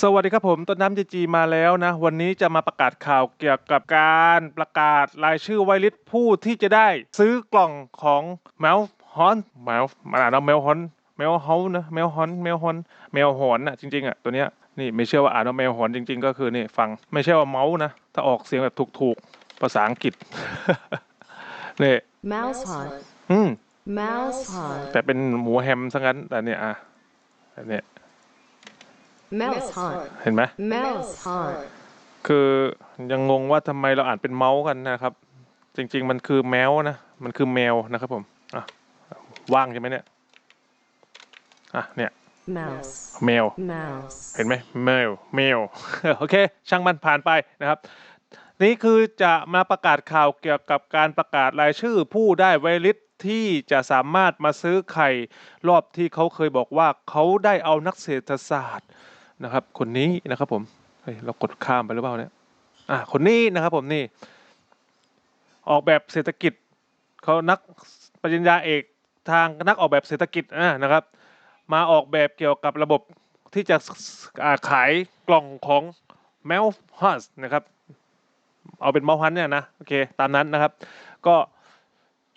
สวัสดีครับผมต้นน้ำจีจีมาแล้วนะ วันนี้จะมาประกาศข่าวเกี่ยวกับการประกาศรายชื่อไวริสผู้ที่จะได้ซื้อกล่องของแมวฮอนแมวมันอ่านว่าแมวฮอนแมวเฮานะแมวฮอนแมวฮอนแมวหอนอะจริงๆอะตัวเนี้ยนี่ไม่เชื่อว่าอ่านว่าแมวหอนจริง ๆ ก็คือนี่ฟังไม่ใช่ว่าเมาส์นะถ้าออกเสียงแบบถูกๆภาษาอังกฤษนี่ Mouse hunt. อืม Mouse hunt. แต่เป็นหมูแฮมซะงั้นแต่เนี่ยอะแต่เนี่ย Mouse hunt. เห็นไหม Mouse hunt. คือยังงงว่าทำไมเราอ่านเป็นเมาส์กันนะครับ จริง ๆ มันคือแมวนะ มันคือแมวนะครับผมอะว่างใช่ไหมเนี่ยอะเนี่ย Mouse. แมว Mouse. เห็นไหมแมวแมวโอเค ช่างมันผ่านไปนะครับ นี่คือจะมาประกาศข่าวเกี่ยวกับการประกาศรายชื่อผู้ได้ไวริสที่จะสามารถมาซื้อไข่ รอบที่เขาเคยบอกว่าเขาได้เอานักเศรษฐศาสตร์ นะครับ คนนี้นะครับผมเฮ้ยเรากดข้ามไปหรือเปล่าเนี่ยอะคนนี้นะครับผมนี่ ออกแบบเศรษฐกิจเขานักปริญญาเอกทางนักออกแบบเศรษฐกิจอะนะครับ มาออกแบบเกี่ยวกับระบบที่จะาขายกล่องของ m a l h u s นะครับ เอาเป็น m a l h u s เนี่ยนะ โอเค ตามนั้นนะครับ ก็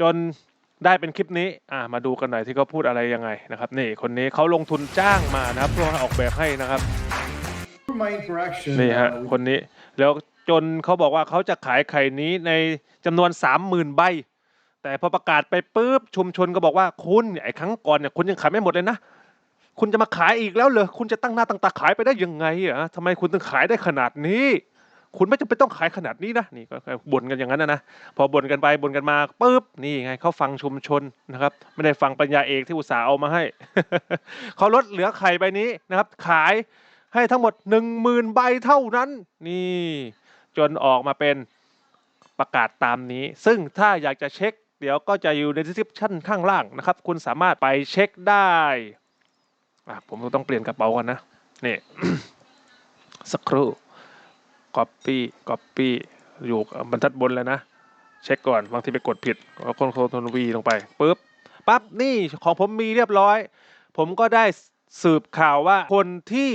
จน ได้เป็นคลิปนี้อ่ามาดูกันหน่อยที่เขาพูดอะไรยังไงนะครับนี่คนนี้เขาลงทุนจ้างมานะครับเพื่อมาออกแบบให้นะครับ Through my interaction นี่ฮะ uh, with คนนี้แล้วจนเขาบอกว่าเขาจะขายไข่นี้ในจำนวนสามหมื่นใบ แต่พอประกาศไปปุ๊บชุมชนก็บอกว่าคุณไอ้ครั้งก่อนเนี่ยคุณยังขายไม่หมดเลยนะคุณจะมาขายอีกแล้วเหรอคุณจะตั้งหน้าตั้งตาขายไปได้ยังไงอะทำไมคุณถึงขายได้ขนาดนี้ คุณไม่จำเป็นต้องขายขนาดนี้นะนี่ก็บ่นกันอย่างนั้นนะนะพอบ่นกันไปบ่นกันมาปุ๊บนี่ไงเขาฟังชุมชนนะครับ ไม่ได้ฟังปัญญาเอกที่อุตสาห์เอามาให้เขาลดเหลือไข่ใบนี้นะครับ ขายให้ทั้งหมดหนึ่งหมื่นใบเท่านั้น นี่ จนออกมาเป็นประกาศตามนี้ ซึ่งถ้าอยากจะเช็ค เดี๋ยวก็จะอยู่ใน description ข้างล่างนะครับ คุณสามารถไปเช็คได้ผมต้องเปลี่ยนกระเป๋าก่อนนะนี่สักครู่ copy copy อยู่บรรทัดบนแล้วนะ เช็คก่อนบางทีไปกดผิดก็คอนโทรลวีลงไปปุ๊บปั๊บนี่ของผมมีเรียบร้อย ผมก็ได้สืบข่าวว่าคนที่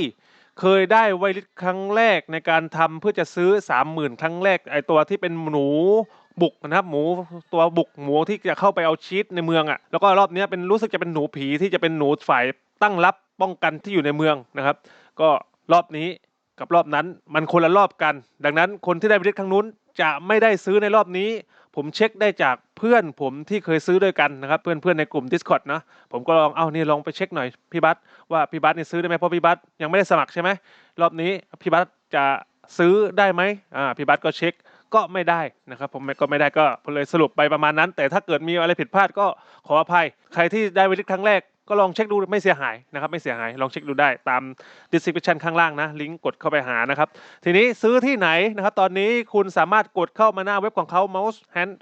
เคยได้ไวริสครั้งแรกในการทำเพื่อจะซื้อสามหมื่นครั้งแรกไอตัวที่เป็นหนูบุกนะครับหมูตัวบุกหมูที่จะเข้าไปเอาชีสในเมืองอะ่ะแล้วก็รอบนี้เป็นรู้สึกจะเป็นหนูผีที่จะเป็นหนูฝ่ายตั้งรับป้องกันที่อยู่ในเมืองนะครับ ก็รอบนี้ กับรอบนั้น มันคนละรอบกัน ดังนั้นคนที่ได้ไวริสครั้งนู้นจะไม่ได้ซื้อในรอบนี้ ผมเช็คได้จากเพื่อนผมที่เคยซื้อด้วยกันนะครับ เพื่อนเพื่อนๆในกลุ่ม Discord นะผมก็ลองเอานี่ลองไปเช็คหน่อยพี่บัสว่าพี่บัสนี่ซื้อได้ไหมเพราะพี่บัสยังไม่ได้สมัครใช่ไหมรอบนี้พี่บัสจะซื้อได้ไหมอ่าพี่บัสก็เช็คก็ไม่ได้นะครับผมก็ไม่ได้ก็เลยสรุปไปประมาณนั้น แต่ถ้าเกิดมีอะไรผิดพลาดก็ขออภัย ใครที่ได้วิลิตครั้งแรก ก็ลองเช็คดูไม่เสียหายนะครับไม่เสียหายลองเช็คดูได้ตาม description ข้างล่างนะลิงก์กดเข้าไปหานะครับ ทีนี้ซื้อที่ไหนนะครับ ตอนนี้คุณสามารถกดเข้ามาหน้าเว็บของเขา mouse hand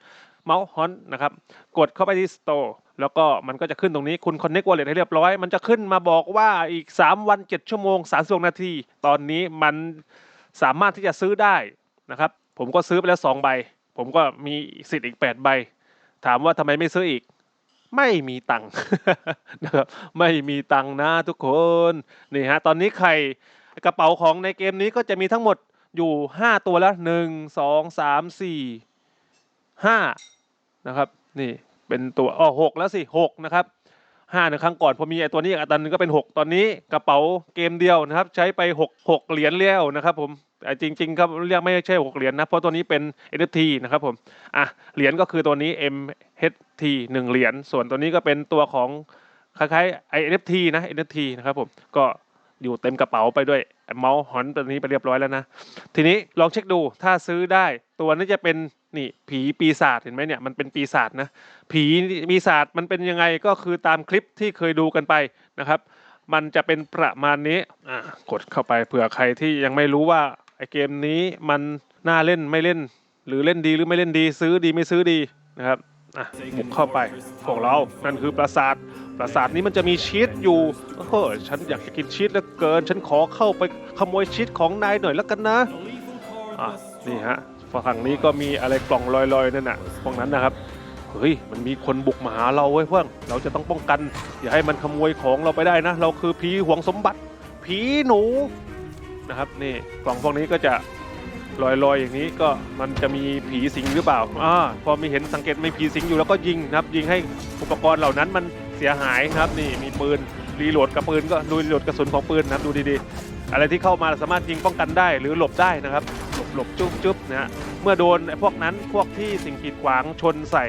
mouse h o n นะครับ กดเข้าไปที่ store แล้วก็มันก็จะขึ้นตรงนี้คุณ connect wallet ให้เรียบร้อย มันจะขึ้นมาบอกว่าอีก 3 วัน 7 ชั่วโมง30นาที ตอนนี้มันสามารถที่จะซื้อได้นะครับ ผมก็ซื้อไปแล้ว 2 ใบ ผมก็มีสิทธิ์อีก 8 ใบ ถามว่าทำไมไม่ซื้ออีก ไม่มีตังค์นะครับไม่มีตังค์นะทุกคนนี่ฮะตอนนี้ไข่กระเป๋าของในเกมนี้ก็จะมีทั้งหมดอยู่ 5 ตัวแล้วหนึ่งสองสามสี่ห้านะครับนี่เป็นตัวอ๋อหกแล้วสิหกนะครับห้าในครั้งก่อนผมมีไอตัวนี้อีกอันนึงก็เป็นหกตอนนี้กระเป๋าเกมเดียวนะครับ ใช้ไปหกหกเหรียญแล้วนะครับผม แต่จริงๆครับเรียกไม่ใช่หกเหรียญนะเพราะตัวนี้เป็น NFT นะครับผมอะเหรียญก็คือตัวนี้ MHT หนึ่งเหรียญส่วนตัวนี้ก็เป็นตัวของคล้ายๆ NFT นะ NFT นะครับผมก็อยู่เต็มกระเป๋าไปด้วยเมาส์หอนตัวนี้ไปเรียบร้อยแล้วนะ ทีนี้ลองเช็คดูถ้าซื้อได้ตัวนี้จะเป็นนี่ผีปีศาจเห็นไหมเนี่ยมันเป็นปีศาจนะผีปีศาจมันเป็นยังไงก็คือตามคลิปที่เคยดูกันไปนะครับ มันจะเป็นประมาณนี้อะกดเข้าไปเผื่อใครที่ยังไม่รู้ว่า เกมนี้มันน่าเล่นไม่เล่น หรือเล่นดีหรือไม่เล่นดีซื้อดีไม่ซื้อดีนะครับอะบุกเข้าไปพวกเรานั่นคือปราสาทปราสาทนี้มันจะมีชีสอยู่โอ้โหฉันอยากจะกินชีสเหลือเกิน ฉันขอเข้าไปขโมยชีสของนายหน่อยแล้วกันนะอะนี่ฮะฝั่งนี้ก็มีอะไรกล่องลอยๆนั่นน่ะพวกนั้นนะครับเฮ้ยมันมีคนบุกมาหาเราเว้ยเพื่อนเราจะต้องป้องกัน อย่าให้มันขโมยของเราไปได้นะ เราคือผีหวงสมบัติผีหนู นะครับนี่กล่องพวกนี้ก็จะลอยๆอย่างนี้ก็มันจะมีผีสิงหรือเปล่าอ่าพอมีเห็นสังเกตไม่ผีสิงอยู่แล้วก็ยิงนะครับ ยิงให้อุปกรณ์เหล่านั้นมันเสียหายนะครับนี่มีปืนรีโหลดกับปืนก็ดูรีโหลดกระสุนของปืนนะครับดูดีๆ อะไรที่เข้ามาสามารถยิงป้องกันได้หรือหลบได้นะครับหลบหลบจุ๊บจุ๊บนะฮะเมื่อโดนไอ้พวกนั้นพวกที่สิ่งกีดขวางชนใส่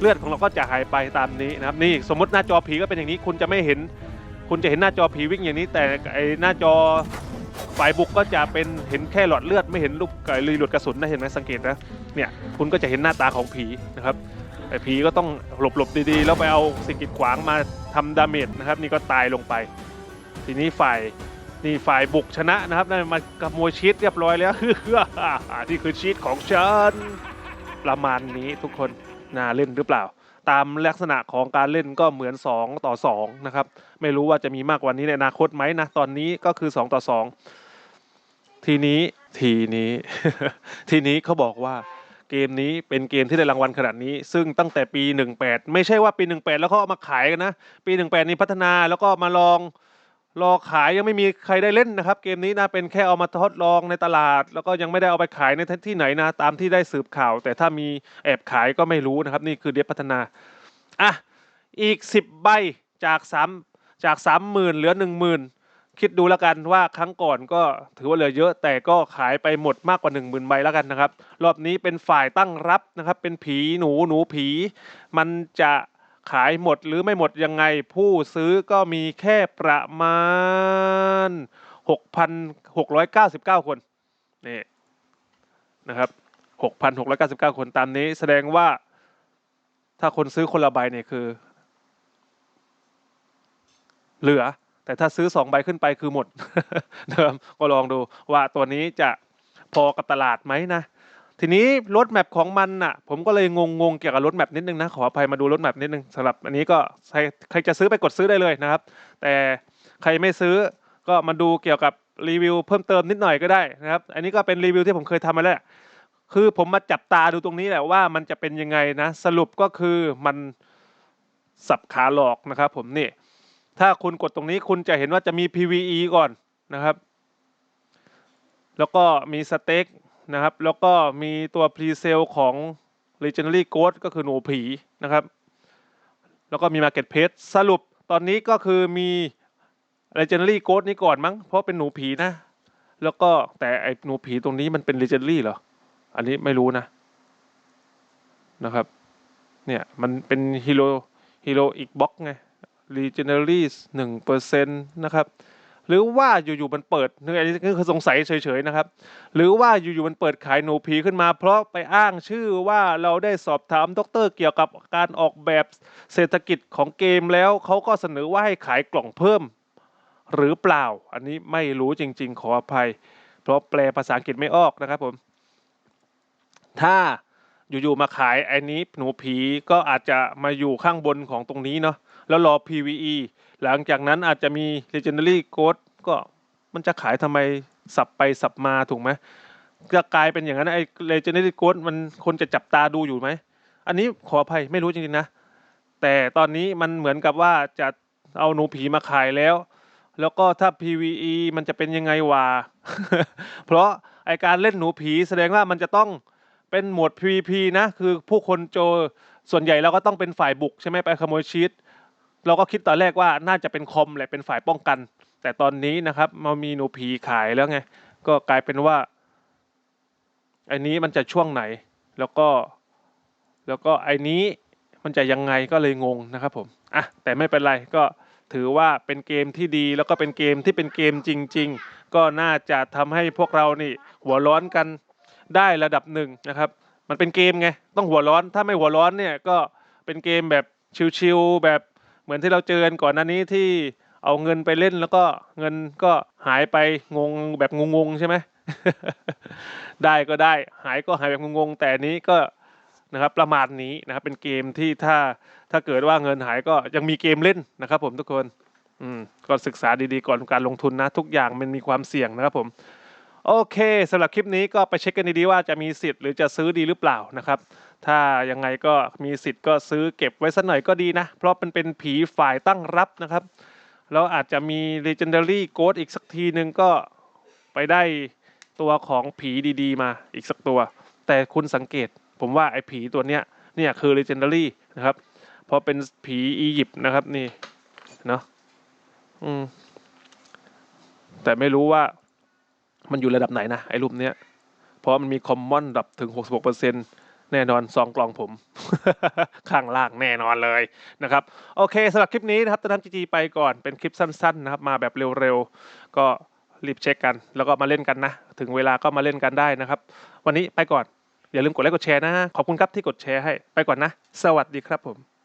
เลือดของเราก็จะหายไปตามนี้นะครับนี่สมมติหน้าจอผีก็เป็นอย่างนี้คุณจะไม่เห็น คุณจะเห็นหน้าจอผีวิ่งอย่างนี้ แต่ไอ้หน้าจอ ฝ่ายบุกก็จะเป็นเห็นแค่หลอดเลือดไม่เห็นลูกไก่รีหลดกระสุนนะเห็นไหมสังเกตนะเนี่ยคุณก็จะเห็นหน้าตาของผีนะครับไอ้ผีก็ต้องหลบหลบดีๆ แล้วไปเอาสิ่งกีดขวางมาทำดาเมจนะครับ นี่ก็ตายลงไป ทีนี้ฝ่ายนี่ฝ่ายบุกชนะนะครับได้มาขโมยชีตเรียบร้อยแล้วนี่คือชีตของฉันประมาณนี้ทุกคนน่าเล่นหรือเปล่า ตามลักษณะของการเล่นก็เหมือน 2 ต่อ 2 นะครับ ไม่รู้ว่าจะมีมากกว่านี้ในอนาคตไหมนะ ตอนนี้ก็คือ 2 ต่อ 2 ทีนี้ทีนี้ ทีนี้เขาบอกว่าเกมนี้เป็นเกมที่ได้รางวัลขนาดนี้ ซึ่งตั้งแต่ปี 18 ไม่ใช่ว่าปี 18 แล้วเขาเอามาขายกันนะ ปี 18 นี้พัฒนาแล้วก็มาลองรอขายยังไม่มีใครได้เล่นนะครับ เกมนี้นะเป็นแค่เอามาทดลองในตลาด แล้วก็ยังไม่ได้เอาไปขายในที่ไหนนะ ตามที่ได้สืบข่าว แต่ถ้ามีแอบขายก็ไม่รู้นะครับ นี่คือเดฟพัฒนาอะอีก 10 ใบจาก 3 จาก 30,000 เหลือ 10,000 คิดดูแล้วกันว่าครั้งก่อนก็ถือว่าเหลือเยอะแต่ก็ขายไปหมดมากกว่า 10,000ใบแล้วกันนะครับ รอบนี้เป็นฝ่ายตั้งรับนะครับ เป็นผีหนูหนูผี มันจะขายหมดหรือไม่หมดยังไง ผู้ซื้อก็มีแค่ประมาณ 6,699 คนนี่นะครับ6,699 คนตามนี้แสดงว่าถ้าคนซื้อคนละใบเนี่ยคือ เหลือ แต่ถ้าซื้อสองใบขึ้นไปคือหมดเดิมก็ลองดูว่าตัวนี้จะพอกับตลาดไหมนะทีนี้รถแมพของมันน่ะ ผมก็เลยงงงๆเกี่ยวกับรถแมพนิดนึงนะขออภัยมาดูรถแมพนิดนึงสำหรับอันนี้ก็ใครใครจะซื้อไปกดซื้อได้เลยนะครับ แต่ใครไม่ซื้อก็มาดูเกี่ยวกับรีวิวเพิ่มเติมนิดหน่อยก็ได้นะครับ อันนี้ก็เป็นรีวิวที่ผมเคยทำมาแล้วคือผมมาจับตาดูตรงนี้แหละว่ามันจะเป็นยังไงนะ สรุปก็คือมันสับขาหลอกนะครับผมนี่ ถ้าคุณกดตรงนี้คุณจะเห็นว่าจะมี PVE ก่อนนะครับ แล้วก็มีสเต็กนะครับ แล้วก็มีตัวพรีเซลของ Legendary Ghost ก็คือหนูผีนะครับ แล้วก็มี Market p l a c e สรุปตอนนี้ก็คือมี Legendary Ghost นี้ก่อนมั้ง เพราะเป็นหนูผีนะ แล้วก็แต่ไอหนูผีตรงนี้มันเป็น Legendary เหรอ อันนี้ไม่รู้นะนะครับ เนี่ยมันเป็นฮีโร่ฮีโร่อีกบล็อกไง Legendary หนึ่งเปอร์เซ็นต์นะครับหรือว่าอยู่ๆมันเปิดนึกอันนี้คือสงสัยเฉยๆนะครับ หรือว่าอยู่ๆมันเปิดขายหนูผีขึ้นมา เพราะไปอ้างชื่อว่าเราได้สอบถามด็อกเตอร์เกี่ยวกับการออกแบบเศรษฐกิจของเกมแล้วเขาก็เสนอว่าให้ขายกล่องเพิ่ม หรือเปล่า อันนี้ไม่รู้จริง ๆ ขออภัย เพราะแปลภาษาอังกฤษไม่ออกนะครับผม ถ้า อยู่ๆมาขายไอ้นี้หนูผีก็อาจจะมาอยู่ข้างบนของตรงนี้เนาะแล้วรอ PVE หลังจากนั้นอาจจะมี Legendary Ghost ก็มันจะขายทำไมสับไปสับมาถูกไหมจะกลายเป็นอย่างนั้นไอ้ Legendary Ghost มันคนจะจับตาดูอยู่ไหม อันนี้ขออภัยไม่รู้จริงๆนะ แต่ตอนนี้มันเหมือนกับว่าจะเอาหนูผีมาขายแล้ว แล้วก็ถ้า PVE มันจะเป็นยังไงวะ เพราะไอการเล่นหนูผีแสดงว่ามันจะต้อง เป็นหมวด PVP นะ คือผู้คนโจส่วนใหญ่เราก็ต้องเป็นฝ่ายบุกใช่ไหมไปขโมยชีตเราก็คิดตอนแรกว่าน่าจะเป็นคอมแหละเป็นฝ่ายป้องกัน แต่ตอนนี้นะครับมามีหนูผีขายแล้วไงก็กลายเป็นว่าไอ้นี้มันจะช่วงไหน แล้วก็ แล้วก็ไอ้นี้มันจะยังไงก็เลยงงนะครับผมอะแต่ไม่เป็นไรก็ถือว่าเป็นเกมที่ดีแล้วก็เป็นเกมที่เป็นเกมจริง ๆ ก็น่าจะทำให้พวกเรานี่ หัวร้อนกัน ได้ระดับหนึ่งนะครับมันเป็นเกมไงต้องหัวร้อนถ้าไม่หัวร้อนเนี่ยก็เป็นเกมแบบชิวๆแบบเหมือนที่เราเจอกันก่อนหน้านี้ที่เอาเงินไปเล่นแล้วก็เงินก็หายไปงงแบบงงๆใช่ไหมได้ก็ได้หายก็หายแบบงงๆแต่นนี้ก็นะครับประมาณนี้นะครับเป็นเกมที่ถ้าถ้าเกิดว่าเงินหายก็ยังมีเกมเล่นนะครับผมทุกคนอืมก็ศึกษาดีๆก่อนการลงทุนนะ ทุกอย่างมันมีความเสี่ยงนะครับผม โอเคสำหรับคลิปนี้ก็ไปเช็คกันดีๆว่าจะมีสิทธิ์หรือจะซื้อดีหรือเปล่านะครับถ้ายังไงก็มีสิทธิ์ก็ซื้อเก็บไว้สักหน่อยก็ดีนะ เพราะมันเป็นผีฝ่ายตั้งรับนะครับ แล้วอาจจะมี Legendary Ghost อีกสักทีหนึ่งก็ไปไปได้ตัวของผีดีๆ มาอีกสักตัว แต่คุณสังเกตผมว่าไอ้ผีตัวเนี้ยเนี่ยคือ legendary นะครับเพราะเป็นผีอียิปต์นะครับนี่เนาะอืมแต่ไม่รู้ว่า มันอยู่ระดับไหนนะไอ้รูปเนี้ย เพราะมันมีคอมมอนดับถึง 66%แน่นอนซองกล่องผม ข้างล่างแน่นอนเลยนะครับ โอเคสำหรับคลิปนี้นะครับตอนนั้นจีจีไปก่อนเป็นคลิปสั้นๆนะครับ มาแบบเร็วๆ ก็รีบเช็คกัน แล้วก็มาเล่นกันนะ ถึงเวลาก็มาเล่นกันได้นะครับ วันนี้ไปก่อนอย่าลืมกดไลค์กดแชร์นะ ขอบคุณครับที่กดแชร์ให้ไปก่อนนะ สวัสดีครับผม